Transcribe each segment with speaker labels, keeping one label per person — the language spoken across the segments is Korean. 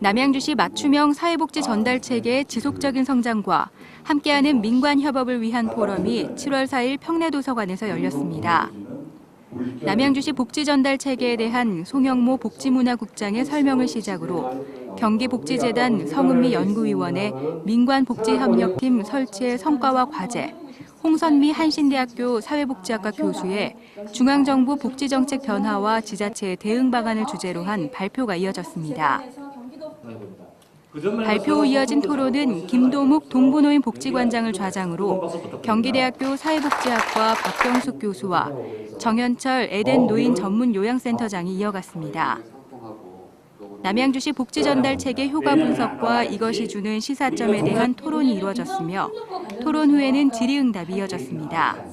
Speaker 1: 남양주시 맞춤형 사회복지 전달 체계의 지속적인 성장과 함께하는 민관 협업을 위한 포럼이 7월 4일 평내도서관에서 열렸습니다. 남양주시 복지 전달 체계에 대한 송영모 복지문화국장의 설명을 시작으로 경기복지재단 성은미 연구위원회 민관복지협력팀 설치의 성과와 과제, 홍선미 한신대학교 사회복지학과 교수의 중앙정부 복지정책 변화와 지자체의 대응 방안을 주제로 한 발표가 이어졌습니다. 발표 후 이어진 토론은 김도묵 동부노인 복지관장을 좌장으로 경기대학교 사회복지학과 박경숙 교수와 정현철 에덴 노인 전문 요양센터장이 이어갔습니다. 남양주시 복지 전달 체계 효과 분석과 이것이 주는 시사점에 대한 토론이 이루어졌으며 토론 후에는 질의응답이 이어졌습니다.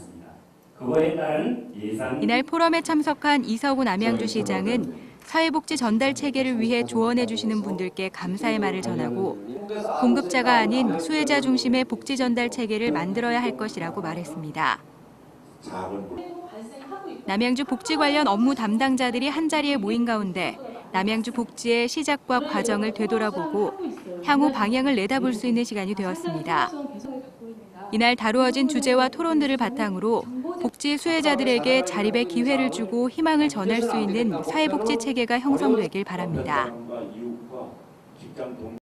Speaker 2: 예산
Speaker 1: 이날 포럼에 참석한 이서구 남양주시장은 사회복지 전달 체계를 위해 조언해 주시는 분들께 감사의 말을 전하고 공급자가 아닌 수혜자 중심의 복지 전달 체계를 만들어야 할 것이라고 말했습니다. 남양주 복지 관련 업무 담당자들이 한자리에 모인 가운데 남양주 복지의 시작과 과정을 되돌아보고 향후 방향을 내다볼 수 있는 시간이 되었습니다. 이날 다루어진 주제와 토론들을 바탕으로 복지 수혜자들에게 자립의 기회를 주고 희망을 전할 수 있는 사회복지 체계가 형성되길 바랍니다.